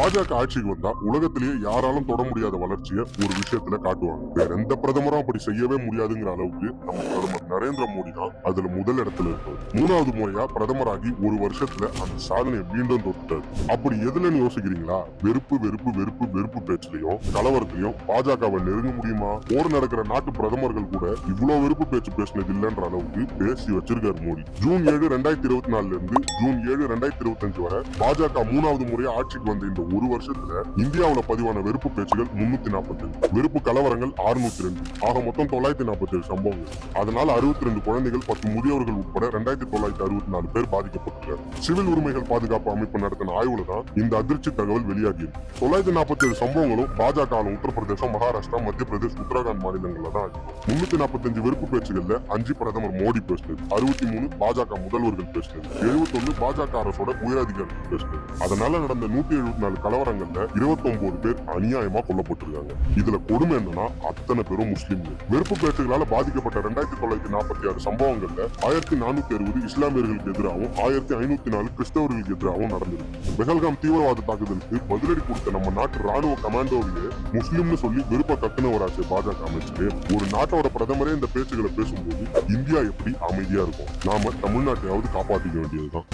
பாஜக ஆட்சிக்கு வந்தா உலகத்திலேயே யாராலும் தொட முடியாத வளர்ச்சியை ஒரு விஷயத்துல காட்டுவாங்க. வேற எந்த பிரதமரும் அப்படி செய்யவே முடியாதுங்கிற அளவுக்கு நம்ம பிரதமர் நரேந்திர மோடி தான் அதுல முதல் இடத்துல இருப்பார். மூணாவது முறையா பிரதமராகி ஒரு வருஷத்துல அந்த சாதனையை மீண்டும் தொட்டுட்டாரு. அப்படி எதுலன்னு யோசிக்கிறீங்களா? வெறுப்பு வெறுப்பு வெறுப்பு வெறுப்பு பேச்சுலயும் கலவரத்திலையும் பாஜகவை நெருங்க முடியுமா? போர் நடக்கிற நாட்டு பிரதமர்கள் கூட இவ்வளவு வெறுப்பு பேச்சு பேசினது இல்லைன்ற அளவுக்கு பேசி வச்சிருக்காரு மோடி. ஜூன் ஏழு ரெண்டாயிரத்தி இருபத்தி நாலுல இருந்து ஜூன் ஏழு ரெண்டாயிரத்தி இருபத்தி அஞ்சு வரை பாஜக மூணாவது முறையா ஆட்சிக்கு வந்த இந்த ஒரு வருஷத்துல இந்தியாவுல பதிவான வெறுப்பு பேச்சுகள் முன்னூத்தி நாற்பத்தி வெறுப்பு கலவரங்கள் அறுநூத்தி ரெண்டு. ஆக மொத்தம் தொள்ளாயிரத்தி நாற்பத்தி ஏழு சம்பவங்கள். அதனால அறுபத்தி ரெண்டு குழந்தைகள் பத்து முதியவர்கள் உட்பட ரெண்டாயிரத்தி தொள்ளாயிரத்தி அறுபத்தி நாலு பேர் பாதிக்கப்பட்டுள்ளனர். சிவில் உரிமைகள் பாதுகாப்பு அமைப்பு நடத்தின ஆய்வுல தான் இந்த அதிர்ச்சி தகவல் வெளியாகி தொள்ளாயிரத்தி நாற்பத்தி ஏழு சம்பவங்களும் பாஜக உத்தரப்பிரதேசம் மகாராஷ்டிரா மத்திய பிரதேஷ் உத்தரகாண்ட் மாநிலங்கள்ல தான் முன்னூத்தி நாற்பத்தஞ்சு வெறுப்பு பேச்சுகள்ல அஞ்சு பிரதமர் மோடி பேசினது. அறுபத்தி மூணு பாஜக முதல்வர்கள் பேசினது. எழுபத்தொன்னு பாஜக அரசோட உயரதிகாரிகள் பேசினது. அதனால நடந்த நூத்தி எழுபத்தி நாலு கலவரங்கள்ல இருபத்தி பேர் அநியாயமா கொல்லப்பட்டிருக்காங்க. இதுல கொடுமை என்னன்னா அத்தனை பேரும் முஸ்லிம்கள். வெறுப்பு பேச்சுகளால பாதிக்கப்பட்ட ரெண்டாயிரத்தி தொள்ளாயிரத்தி நாற்பத்தி ஆறு சம்பவங்கள்ல ஆயிரத்தி நானூத்தி அறுபது இஸ்லாமியர்களுக்கு எதிராகவும் ஆயிரத்தி ஐநூத்தி நாலு கிறிஸ்தவர்களுக்கு எதிராகவும் நடந்திருக்கு. பெஹல்காம் தீவிரவாத தாக்குதலுக்கு பதிலடி கொடுத்த நம்ம நாட்டு ராணுவ கமாண்டோவிலே முஸ்லீம்னு சொல்லி வெறுப்ப கத்துனவராச்சு பாஜக அமைச்சரு. ஒரு நாட்டோட பிரதமரே இந்த பேச்சுகளை பேசும்போது இந்தியா எப்படி அமைதியா இருக்கும்? நாம தமிழ்நாட்டையாவது காப்பாற்றிக்க வேண்டியதுதான்.